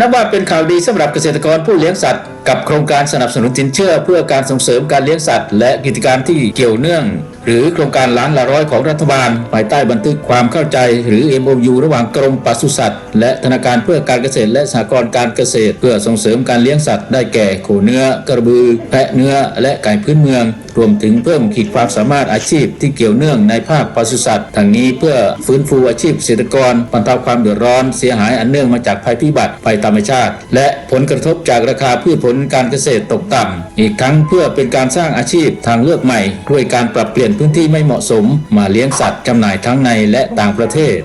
นับว่าเป็นข่าวดีสำหรับเกษตรกรผู้เลี้ยงสัตว์กับโครงการสนับสนุนสินเชื่อ เพื่อการส่งเสริมการเลี้ยงสัตว์ และกิจการที่เกี่ยวเนื่อง หรือโครงการล้านละร้อยของรัฐบาล ภายใต้บันทึกความเข้าใจ หรือ MOU ระหว่างกรมปศุสัตว์ และธนาคารเพื่อการเกษตรและสหกรณ์การเกษตร เพื่อส่งเสริมการเลี้ยงสัตว์ได้แก่โคเนื้อกระบือ แพะเนื้อ และไก่พื้นเมือง รวมถึงเพิ่มขีดความสามารถอาชีพที่เกี่ยวเนื่องในภาคปศุสัตว์ทั้งนี้เพื่อฟื้นฟูอาชีพเกษตรกรบรรเทาความเดือดร้อนเสียหายอันเนื่องมาจากภัยพิบัติภัยธรรมชาติ และผลกระทบจากราคาพืชผลการเกษตรตกต่ำอีกทั้งเพื่อเป็นการสร้างอาชีพทางเลือกใหม่ ด้วยการปรับเปลี่ยนพื้นที่ไม่เหมาะสม มาเลี้ยงสัตว์จำหน่ายทั้งในและต่างประเทศ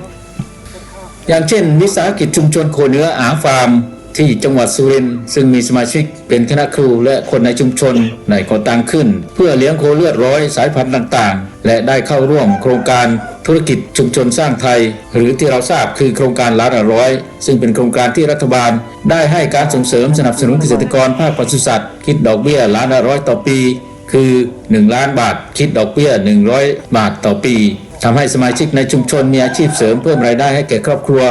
อย่างเช่น วิสาหกิจชุมชนโคเนื้ออาฟาร์ม ที่จังหวัดสุรินทร์ซึ่งมีสมาชิกเป็นคณะครูและคนในชุมชนได้ก่อตั้งขึ้น เพื่อเลี้ยงโคเลือดร้อยสายพันธุ์ต่างๆ และได้เข้าร่วมโครงการธุรกิจชุมชนสร้างไทย หรือที่เราทราบคือโครงการล้านร้อย ซึ่งเป็นโครงการที่รัฐบาล ได้ให้การส่งเสริมสนับสนุนเกษตรกรภาคปศุสัตว์คิดดอกเบี้ยล้านร้อยต่อปี คือ 1 ล้านบาท คิดดอกเบี้ย 100 บาทต่อปีทำให้สมาชิกในชุมชนมีอาชีพเสริมเพิ่มรายได้ให้แก่ครอบครัว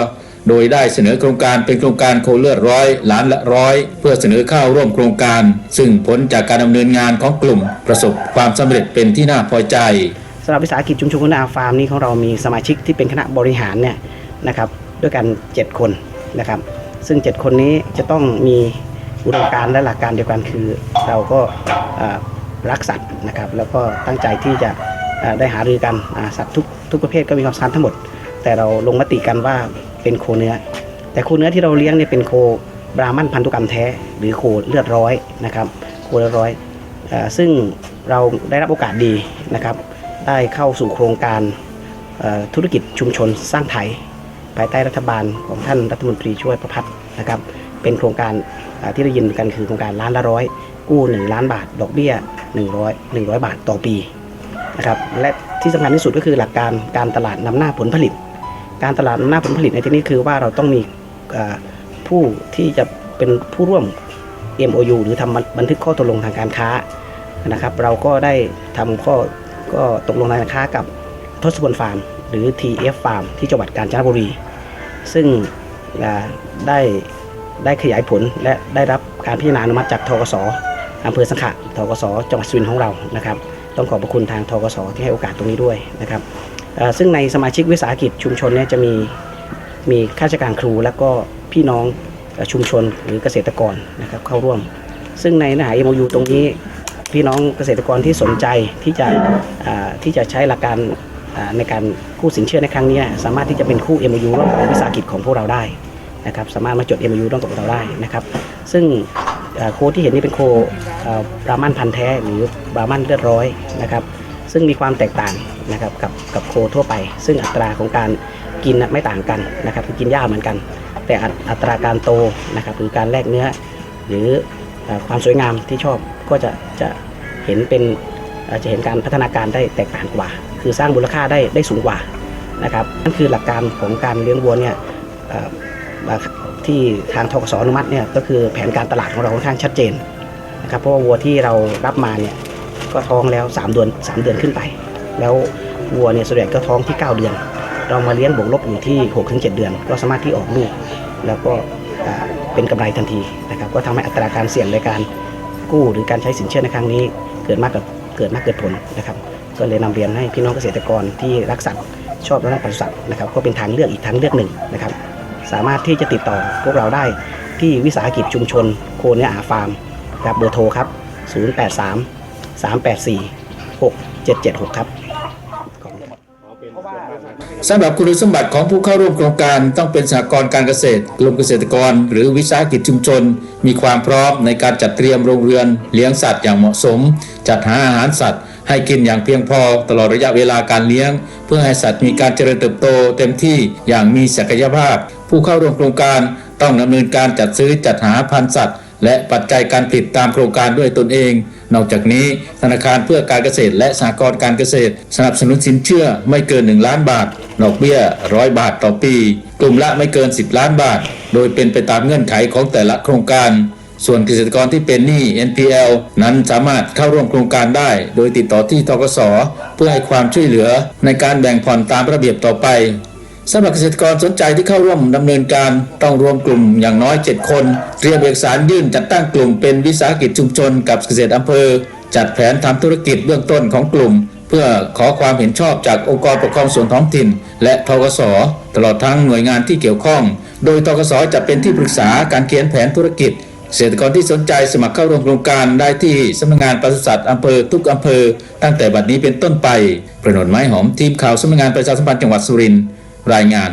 โดยได้เสนอโครงการเป็นโครงการโคเลือดร้อยล้านละร้อยเพื่อเสนอเข้าร่วมโครงการ ซึ่งผลจากการดำเนินงานของกลุ่ม ประสบความสำเร็จเป็นที่น่าพอใจสำหรับวิสาหกิจชุมชนคุณอาฟาร์มนี้ของเรามีสมาชิกที่เป็นคณะบริหารเนี่ยนะครับด้วยกัน 7 คนนะครับ ซึ่ง 7 คนนี้จะต้องมีอุดมการณ์และหลักการเดียวกันคือ เราก็รักสัตว์นะครับ แล้วก็ตั้งใจที่จะได้หารือกันสัตว์ทุกทุกประเภทก็มีความสำคัญทั้งหมด แต่เราลงมติกันว่าเป็นโคเนื้อ แต่โคเนื้อที่เราเลี้ยงเนี่ยเป็นโคบราหมันพันธุกรรมแท้ หรือโคเลือดร้อยนะครับโคเลือดร้อยซึ่งเราได้รับโอกาสดีนะครับ ได้เข้าสู่โครงการธุรกิจชุมชนสร้างไทย ภายใต้รัฐบาลของท่านรัฐมนตรีช่วยประพัฒนะครับ เป็นโครงการที่ได้ยินกันคือโครงการล้านละร้อย กู้ 1 ล้านบาท ดอกเบี้ย 100 100 บาทต่อปีนะครับ และที่สำคัญที่สุดก็คือหลักการการตลาดนำหน้าผลผลิต การตลาดนำหน้าผลผลิตในที่นี้คือว่าเราต้องมีผู้ที่จะเป็นผู้ร่วม MOU หรือทำบันทึกข้อตกลงทางการค้านะครับ เราก็ได้ทำข้อก็ตกลงทางการค้ากับทศพลฟาร์ม หรือ TF Farm ที่จังหวัดกาญจนบุรี ซึ่งได้ได้ขยายผลและได้รับการพิจารณาอนุมัติจากทกสอำเภอสังขะทกสจังหวัดสุรินทร์ของเรานะครับ ต้องขอบพระคุณทางทกสที่ให้โอกาสตรงนี้ด้วยนะครับ ซึ่งในสมาชิกวิสาหกิจชุมชนเนี่ยจะมีมีข้าราชการครู และก็พี่น้องชุมชนหรือเกษตรกรนะครับเข้าร่วม ซึ่งในเนื้อหา MOU ตรงนี้พี่น้องเกษตรกรที่สนใจที่จะที่จะใช้หลักการในการกู้สินเชื่อในครั้งนี้ สามารถที่จะเป็นคู่ MOU ร่วมกับวิสาหกิจของพวกเราได้นะครับสามารถมาจด MOU ร่วมกับเราได้นะครับ ซึ่งโคที่เห็นนี่เป็นโคบรามันพันธุ์แท้หรือบรามันเลือดร้อยนะครับ ซึ่งมีความแตกต่างนะครับกับกับโคทั่วไป ซึ่งอัตราของการกินไม่ต่างกันนะครับคือกินหญ้าเหมือนกัน แต่อัตราการโตนะครับหรือการแลกเนื้อ หรือความสวยงามที่ชอบก็จะจะเห็นเป็นอ่อจะเห็นการพัฒนาการได้แตกต่างกว่า คือสร้างมูลค่าได้ได้สูงกว่านะครับนั่นคือหลักการของการเลี้ยงวัวเนี่ยที่ทางทกสอนุมัติเนี่ยก็คือแผนการตลาดของเราค่อนข้างชัดเจนนะครับเพราะว่าวัวที่เรารับมาเนี่ย ก็ท้องแล้ว 3 เดือน 3 เดือนขึ้นไป แล้ววัวเนี่ยส่วนใหญ่ก็ท้องที่ 9 เดือน เรามาเลี้ยงบวกลบอยู่ที่ 6-7 เดือน ก็สามารถที่ออกลูก แล้วก็เป็นกำไรทันทีนะครับก็ทำให้อัตราการเสี่ยงในการกู้หรือการใช้สินเชื่อในครั้งนี้ เกิดมากกับเกิดมากเกิดผลนะครับก็เลยนำเรียนให้พี่น้องเกษตรกรที่รักสัตว์ชอบรักปศุสัตว์นะครับก็เป็นทางเลือกอีกทางเลือกหนึ่งนะครับสามารถที่จะติดต่อพวกเราได้ที่วิสาหกิจชุมชนโคเนอาฟาร์มครับเบอร์โทรครับ 083 384 6776ครับขอบคุณครับสำหรับคุณสมบัติของผู้เข้าร่วมโครงการต้องเป็นสหกรณ์การเกษตร กลุ่มเกษตรกร หรือวิสาหกิจชุมชน มีความพร้อมในการจัดเตรียมโรงเรือน เลี้ยงสัตว์อย่างเหมาะสม จัดหาอาหารสัตว์ ให้กินอย่างเพียงพอตลอดระยะเวลาการเลี้ยง เพื่อให้สัตว์มีการเจริญเติบโตเต็มที่อย่างมีศักยภาพ ผู้เข้าร่วมโครงการต้องดำเนินการจัดซื้อจัดหาพันธุ์สัตว์ และปัจจัยการผลิตตามโครงการด้วยตนเอง นอกจากนี้ธนาคารเพื่อการเกษตรและสหกรณ์การเกษตร สนับสนุนสินเชื่อไม่เกิน 1 ล้านบาทดอกเบี้ยร้อยบาทต่อปี กลุ่มละไม่เกิน 10 ล้านบาท โดยเป็นไปตามเงื่อนไขของแต่ละโครงการส่วนเกษตรกรที่เป็นหนี้ NPL นั้นสามารถเข้าร่วมโครงการได้ โดยติดต่อที่ทกส เพื่อให้ความช่วยเหลือในการแบ่งผ่อนตามระเบียบต่อไป สำหรับเกษตรกรสนใจที่เข้าร่วมดำเนินการต้องรวมกลุ่มอย่างน้อย 7 คน เตรียมเอกสารยื่นจัดตั้งกลุ่มเป็นวิสาหกิจชุมชนกับเกษตรอำเภอ จัดแผนทำธุรกิจเบื้องต้นของกลุ่ม เพื่อขอความเห็นชอบจากองค์กรปกครองส่วนท้องถิ่น และทกสตลอดทั้งหน่วยงานที่เกี่ยวข้อง โดยทกสจะเป็นที่ปรึกษาการเขียนแผนธุรกิจเกษตรกรที่สนใจสมัครเข้าร่วมโครงการได้ที่สำนักงานปศุสัตว์อำเภอทุกอำเภอ ตั้งแต่บัดนี้เป็นต้นไป ประนนไม้หอมทีมข่าวสำนักงานประชาสัมพันธ์จังหวัดสุรินทร์ รายงาน